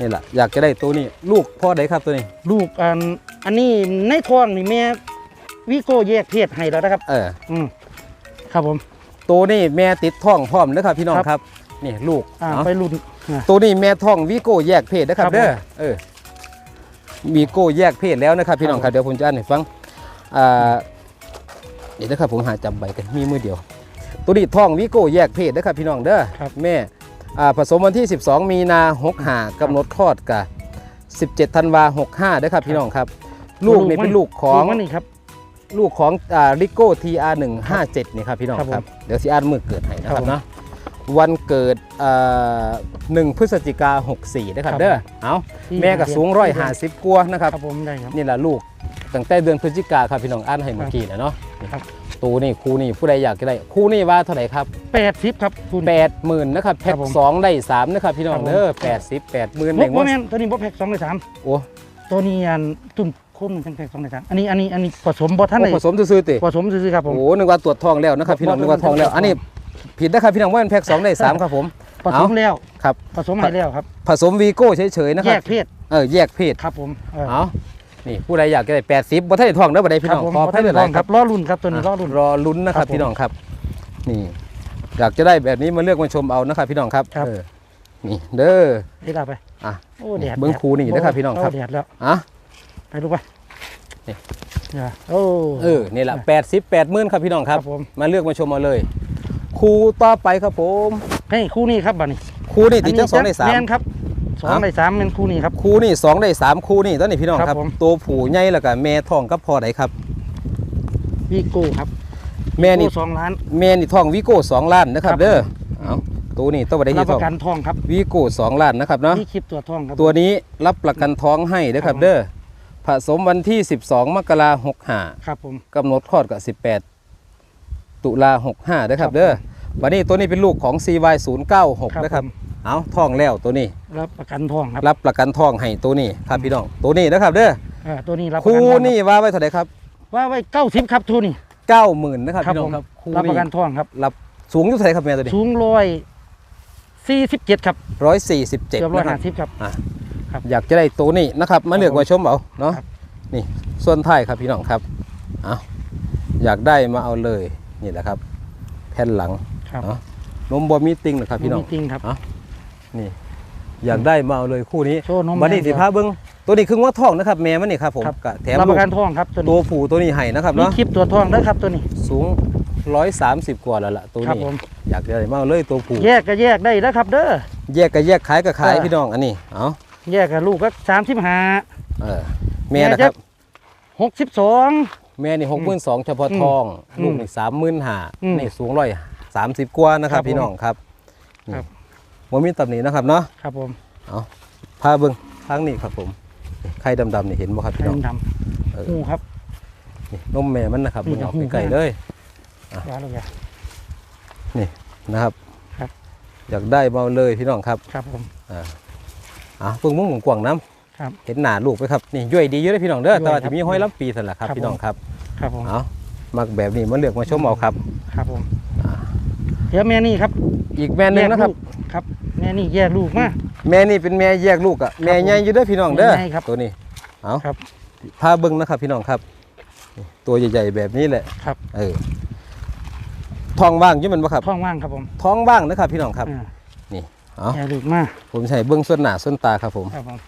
Speaker 1: นี่แหละอยากจะได้ตัวนี้ ลูกพ่อใดครับตัวนี้
Speaker 2: ลูกอันอันนี้ในท้องนี่แม่วิโก้แยกเพศให้แล้วนะครับ
Speaker 1: เออ
Speaker 2: อืมครับผม
Speaker 1: ตัวนี้แม่ติดท้องพร้อมนะครับพี่น้อง
Speaker 2: ครับ
Speaker 1: ครับนี่ลูก
Speaker 2: อ่า
Speaker 1: เอา
Speaker 2: ไปรุ่นอ่า
Speaker 1: ตัวนี้แม่ท้องวีโก้แยกเพศนะครับ
Speaker 2: ครับ
Speaker 1: เด้อ
Speaker 2: ผม
Speaker 1: เออวีโก้แยกเพศแล้วนะครับ พี่น้อง
Speaker 2: ค
Speaker 1: ค
Speaker 2: รั
Speaker 1: รับบ เดี๋ยวผมจะอ่านให้ฟังอ่าเดี๋ยวนะครับผมหาจำใบกันมีมือเดียว ตัวนี้ท้องวีโก้แยกเพศนะครับพี่น้องเด้อ
Speaker 2: ครับ
Speaker 1: แม่อ่าผสมวันที่ 12 มีนา65กำหนดคลอดกับ17ธันวา65นะครับพี่น้องครับ ลูกนี่เป็นลูกของ
Speaker 2: ลูมันนี่ครับ
Speaker 1: ลูกของอ่าริโก้ทีอาร์หนึ่งห้าเจ็ดนี่ครับพี่น้อง
Speaker 2: ครับ
Speaker 1: ครับเดี๋ยวสิอ่านมือเกิดให้นะค
Speaker 2: ครั
Speaker 1: รับบ
Speaker 2: ผม
Speaker 1: เนาะวันเกิดหนึ่งพฤศจิกาหกสี่นะครับ
Speaker 2: ครับ
Speaker 1: เด้อเอาแม่กับสูงร้อยห้าสิบกว่านะครับ
Speaker 2: ครับผมได้ครับ
Speaker 1: นี่แหละลูกตั้งแต่เดือนพฤศจิกาครับพี่น้องอ่านให้เมื่อกี้นะเนาะ
Speaker 2: ครับ
Speaker 1: ตูนี่คู่นี่ผู้ใดอยากจะได้คู่นี่ว่าเท่าไหร่ครับ
Speaker 2: แปดสิบครับคุณ
Speaker 1: แปดหมื่นนะครับแพ็
Speaker 2: ครั
Speaker 1: ค
Speaker 2: บผม
Speaker 1: สองได้สามนะครับพี่น้อ
Speaker 2: ครั
Speaker 1: ง
Speaker 2: บผม
Speaker 1: เด้อแปดสิบแปดหมื่น
Speaker 2: บ
Speaker 1: เอง
Speaker 2: บ่
Speaker 1: ว่า
Speaker 2: แม่นตัวนี้บ่แพ็กสองในสาม
Speaker 1: โอ้
Speaker 2: ตัวนี้อันตุ่ม คุ้มจังแพ็กสองในสามอันนี้อันนี้อันนี้ผสมบ่ท่าน
Speaker 1: โอ้
Speaker 2: เลย
Speaker 1: ผสมซื้อๆติ
Speaker 2: ผสมซื้อๆครับผม
Speaker 1: โอ้นึกว่าตรวจทองแล้วนะครับพี่น้อง
Speaker 2: บ่
Speaker 1: นึกว่าทองแล้ว
Speaker 2: บ่
Speaker 1: อันนี้ผิดนะครับพี่น้องว่ามันแพ็คสองได้สามครับผม
Speaker 2: ผสมแล้ว
Speaker 1: ครับ
Speaker 2: ผสมให้แล้วครับ
Speaker 1: ผสมวีโก้เฉยๆนะค
Speaker 2: แย
Speaker 1: รับ
Speaker 2: กเพศ
Speaker 1: เออแยกเพศ
Speaker 2: ครับผมเออ
Speaker 1: เอานี่ผู้ใดอยากจะได้80บ่ทันได้ทองเด้อบ่ได้พี่
Speaker 2: ครั
Speaker 1: น้อง
Speaker 2: ผม
Speaker 1: ขอ
Speaker 2: บ่
Speaker 1: ให้
Speaker 2: ท่าน
Speaker 1: ได้
Speaker 2: ได้
Speaker 1: ห
Speaker 2: ล
Speaker 1: ลา
Speaker 2: อยง
Speaker 1: ค
Speaker 2: ค
Speaker 1: รั
Speaker 2: รับบรอรุ่นครับตัวนี้รอรุ่น
Speaker 1: รอลุ้นนะค
Speaker 2: ครั
Speaker 1: รับบ
Speaker 2: ผม
Speaker 1: พี่น้องครับ นี่ อยากจะได้แบบนี้มาเลือกมาชมเอานะครับพี่น้องครับ
Speaker 2: ครับ
Speaker 1: เออนี่เด้อ
Speaker 2: ได้ลาไป
Speaker 1: อะ
Speaker 2: โอ้แดด
Speaker 1: เบิ่งครูนี่นะครับพี่น้องครับ
Speaker 2: โแดดแล้ว
Speaker 1: อะ
Speaker 2: ไปลูกไป
Speaker 1: นี่
Speaker 2: อย่าโอ้
Speaker 1: เออนี่ล่ะ80 80,000ครับพี่น้องครับ
Speaker 2: ครับผม
Speaker 1: มาเลือกมาชมเอาเลย ครูต่อไปครับผม
Speaker 2: ให้คู่นี้ครับบัดนี้
Speaker 1: ครูนี่ติดจังสองในสาม
Speaker 2: แม่นครับสอง
Speaker 1: เอ้า
Speaker 2: ในสามเป็นคู่นี้ครับ
Speaker 1: ครูนี่สองได้สามครูนี่ตอนนี้พี่น้องค
Speaker 2: ครั
Speaker 1: รับบ
Speaker 2: ผม
Speaker 1: ตัวผู้ใหญ่แล้วก็แม่ท้องกับพ่อใดครับ
Speaker 2: วีโก้ครับ
Speaker 1: แม่นี่
Speaker 2: วีโก้สองล้าน
Speaker 1: แม่นี่ท้องวีโก้สองล้านนะครับ
Speaker 2: ครับ
Speaker 1: เด้อเอาตัวนี้ต้องไปได้
Speaker 2: รับ
Speaker 1: ที่
Speaker 2: ป
Speaker 1: ท้อง
Speaker 2: ระกันทองครับ
Speaker 1: วีโก้สองล้านนะครับเนาะ
Speaker 2: นี่คลิปตัวทองครับ
Speaker 1: ตัวนี้รับประกันท้องให้นะครับ
Speaker 2: ครับผม
Speaker 1: เด้อ ผสมวันที่ 12 มกราหกห้า
Speaker 2: ครับผม
Speaker 1: กำหนดคลอดกับ18 ตุลาหกห้านะครับ เด้อวันนี้ตัวนี้เป็นลูกของ CY 0 9 6นะครับ
Speaker 2: ผม
Speaker 1: เอาท้องแล้วตัวนี้
Speaker 2: รับประกันทองครับ
Speaker 1: รับประกันท้องให้ตัวนี้ครับพี่น้อง ตัวนี้นะครับเด้อ
Speaker 2: เออตัวนี้รับประ
Speaker 1: คู่
Speaker 2: กันทอง
Speaker 1: นี่ว่าไว้เท่าไหร่ครับ
Speaker 2: ว่าไว้เก้าสิบครับทูนี่
Speaker 1: 90,000นะครับ
Speaker 2: ครับ
Speaker 1: พี่น้อ
Speaker 2: ผ
Speaker 1: ง
Speaker 2: ม
Speaker 1: ครับคู่
Speaker 2: รับป
Speaker 1: นี้
Speaker 2: ระกันทองครับ
Speaker 1: รับสูงอยู่เท่าไหร่ครับแม่ตัวนี้
Speaker 2: สูงร้อยสี่สิบเจ็ดครับ
Speaker 1: 147
Speaker 2: เกือบร้อย
Speaker 1: นะครั
Speaker 2: ห้า
Speaker 1: บ
Speaker 2: สิบครับ
Speaker 1: อ ยากจะได้ตัวนี้นะครับ มาเลือก
Speaker 2: ผม
Speaker 1: มาชมเอาเนาะ
Speaker 2: ครับ
Speaker 1: นี่ส่วนท้ายครับพี่น้องครับเอาอยากได้มาเอาเลยนี่แหละครับ แผ่นหลัง
Speaker 2: ครับ
Speaker 1: เนาะนมบอมีติงเหรอครับพี่น้อง
Speaker 2: มีจริงครับ
Speaker 1: นี่อยากได้มาเอาเลยคู่นี้
Speaker 2: โชว์นม
Speaker 1: บัดนี้
Speaker 2: แม่
Speaker 1: สิพาเบิ้งตัวนี้คือว่าทองนะครับ แม่มันนี่ครับผม
Speaker 2: ครับ
Speaker 1: กะแถม
Speaker 2: รับป
Speaker 1: ลูก
Speaker 2: ระกันทองครับตัว
Speaker 1: ตั
Speaker 2: นี้
Speaker 1: วผู้ตัวนี้ให้นะครับ
Speaker 2: มี
Speaker 1: เนาะ
Speaker 2: คลิปตัวทองด้วยครับตัวนี้
Speaker 1: สูง130กว่าแล้วล่ะตัว
Speaker 2: ครับ
Speaker 1: นี้
Speaker 2: ผม
Speaker 1: อยากได้มาเอาเลยตัวผู้
Speaker 2: แยกก็แยกได้แล้วครับ เด้อ
Speaker 1: แยกก็แยกขายก็ขาย
Speaker 2: เออ
Speaker 1: พี่น้องอันนี้เอา
Speaker 2: แยกกับลูกก็สามสิบห้า
Speaker 1: เออแม่นะครับ
Speaker 2: หกสิบสอง
Speaker 1: แม่นี่หกหมื่นสองเฉพาะ
Speaker 2: อืม
Speaker 1: ทอง
Speaker 2: อืม
Speaker 1: ลูกนี่สามหมื่นห้า
Speaker 2: อืม
Speaker 1: นี่สูงร้อยสามสิบกว่านะครับ
Speaker 2: ครับ
Speaker 1: พี่น้องครับ
Speaker 2: ครับ
Speaker 1: ว่ามีตำหนินะครับเนาะ
Speaker 2: ครับผม
Speaker 1: เอาพาเบิ้งทางนี้ครับผมไข่ดำๆนี่เห็นบ่ครับพี่
Speaker 2: ไข่
Speaker 1: น้อง
Speaker 2: ด
Speaker 1: เออำ
Speaker 2: หูครับ
Speaker 1: นี่นมแม่มันนะครับ
Speaker 2: นี่
Speaker 1: มันออก
Speaker 2: หู
Speaker 1: ไกลๆเลย
Speaker 2: ยาลูกยา
Speaker 1: นี่นะครับ
Speaker 2: ครับ
Speaker 1: อยากได้เมาเลยพี่น้องครับ
Speaker 2: ครับผม
Speaker 1: อ่า อะเพิ่งมุ่งกว่างน้
Speaker 2: ครับำ
Speaker 1: เห็นหน้าลูกไหมครับนี่ย่อยดีอยู่เลยพี่น้องเด้อ
Speaker 2: ย่อย
Speaker 1: แต่ว่า
Speaker 2: ครั
Speaker 1: จะ
Speaker 2: บ
Speaker 1: มีห้อยลำปีสั่นแหละครับ
Speaker 2: ครับ
Speaker 1: พี่น้องครับ
Speaker 2: ครับผม
Speaker 1: เอามักแบบนี้มาเลือกมาชมเอาครับ
Speaker 2: ครับผม
Speaker 1: อ่า
Speaker 2: เดี๋ยวแม่นี่ครับ
Speaker 1: อีกแม่หนึงนะครับ
Speaker 2: แยกลูกครับ แม่นี่แยกลูกมา
Speaker 1: แม่นี่เป็นแม่แยกลูกอะแม่ใหญ่อยู่เด้อพี่น้องเด้อ
Speaker 2: แม่ใหญ่ครับ
Speaker 1: ตัวนี้เอา
Speaker 2: ครับ
Speaker 1: พาเบิ้งนะครับ พี่น้องครับนี่ตัวใหญ่ๆแบบนี้แหละ
Speaker 2: ครับ
Speaker 1: เออท้องว่างอยุ่แมันบ่ครับ
Speaker 2: ท้องว่างครับผม
Speaker 1: ท้องว่างนะครับพี่น้องครับ
Speaker 2: อ่า
Speaker 1: นี่ เอา
Speaker 2: แยกลูกมา
Speaker 1: ผมใช้เบิ้งส่วนหน้าส่วนตาครับผม
Speaker 2: ครับผม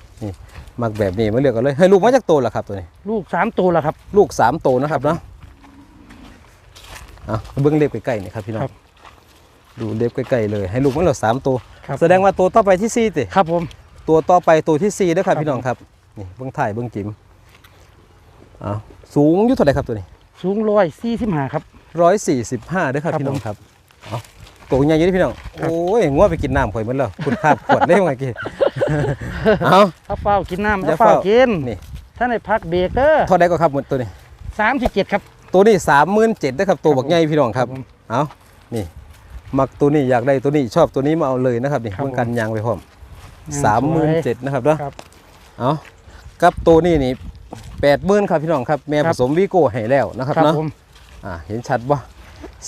Speaker 1: มักแบบนี้มาเลือกกันเลยให้ลูกมาจากโตแล้วครับตัวนี้
Speaker 2: ลูกสามตัวแล้วครับ
Speaker 1: ลูกสามโตนะครับเนาะเอาเบิ้งเล็บใกล้ๆนี่ครับพี่น้อง
Speaker 2: ครับ
Speaker 1: ดูเล็บใกล้ๆเลย ให้ลูกมันเหลือสามตัว
Speaker 2: ครับ
Speaker 1: แสดงว่าตัวต่อไปที่สี่ติ
Speaker 2: ครับผม
Speaker 1: ตัวต่อไปตัวที่สี่เด้อครับ
Speaker 2: ครับ
Speaker 1: พี่น้องครับนี่เบิ้งถ่ายเบิ้งจิ๋มเอาสูงอยู่เท่าไหร่ครับตัวนี้
Speaker 2: สูงร้อยสี่สิบห้าครับ
Speaker 1: ร้อยสี่สิบห้าเด้อครับ
Speaker 2: ครับ
Speaker 1: พี่น้อง
Speaker 2: ผม
Speaker 1: ครับเอา ตัวใหญ่อยี่เด้อพี่น้อง
Speaker 2: ครับ
Speaker 1: โอ้ยงัวไปกินน้ำข่อยหมันแล้วคุณภาพขวดได้ยังไงกี่เอา
Speaker 2: ถ้าเฝ้ากินน้ำ
Speaker 1: อย่า
Speaker 2: ถ้าเฝ้า
Speaker 1: เฝ้า
Speaker 2: กิน
Speaker 1: นี่
Speaker 2: ท่านในพักเบรกเด้อ
Speaker 1: เท่าไดก็ครับหมดตัวนี้
Speaker 2: สามสิบเจ็ดครับ
Speaker 1: ตัวนี้สามหมื่นเจ็ดนะครับ ตัว
Speaker 2: ครับ
Speaker 1: บักใหญ่พี่น้องครับ
Speaker 2: ผม
Speaker 1: เอานี่มักตัวนี้อยากได้ตัวนี้ชอบตัวนี้มาเอาเลยนะครับนี่
Speaker 2: ครับ
Speaker 1: เมื่อกันยางไปพร้อม
Speaker 2: ง
Speaker 1: สามหมื่นเจ็ดนะครับเนาะ
Speaker 2: ครับ
Speaker 1: เอากับตัวนี้นี่แปดหมื่นครับพี่น้องครับแม่
Speaker 2: ค
Speaker 1: ผ
Speaker 2: รับ
Speaker 1: สมวีโก้ให้แล้วนะครับ
Speaker 2: ครับ
Speaker 1: เนาะ
Speaker 2: ผม
Speaker 1: อ่าเห็นชัดบ่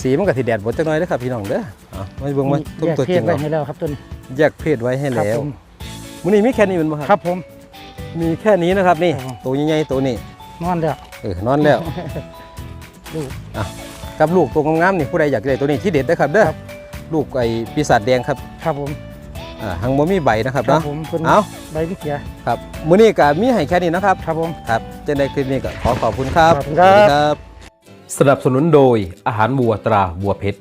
Speaker 1: สีมันกับสีแดดบดจักหน่อยนะครับพี่น้องเด้อเอามาเบิ่งมาทุก
Speaker 2: แยก
Speaker 1: ตัว
Speaker 2: เพ
Speaker 1: จริ
Speaker 2: ศ
Speaker 1: ง
Speaker 2: ไว้
Speaker 1: เอา
Speaker 2: ให้แล้วครับตัวนี้
Speaker 1: แยกเพศไว้ให้
Speaker 2: ครับ
Speaker 1: แล้ว
Speaker 2: ผม
Speaker 1: มื้อนี้มีแค่นี้แมันบ่ครับ
Speaker 2: ครับผม
Speaker 1: มีแค่นี้นะครับนี่
Speaker 2: ครับผม
Speaker 1: ตัวใหญ่ๆตัวนี้
Speaker 2: นอนแล้ว
Speaker 1: เออนอนแล้ว
Speaker 2: ลูก
Speaker 1: กับลูกตัวงามๆนี่ผู้ใดอยากได้ตัวนี้ที่เด็ดนะครับเด้อ
Speaker 2: ครับ
Speaker 1: ลูกไอ้ปีศาจแดงครับ
Speaker 2: ครับผม
Speaker 1: อ่าหังบ่มีใบนะครับ
Speaker 2: ครับ
Speaker 1: เนาะ
Speaker 2: ผมเป็น
Speaker 1: เอา
Speaker 2: ใบมิเสีย
Speaker 1: ครับมื้อนี้ก็มีให้แค่นี้นะครับ
Speaker 2: ครับผม
Speaker 1: ครับเจนในคลิปนี้ก็ขอขอบคุณครับ
Speaker 2: ขอบคุณครับ
Speaker 1: บสนับสนุนโดยอาหารวัวตราวัวเพชร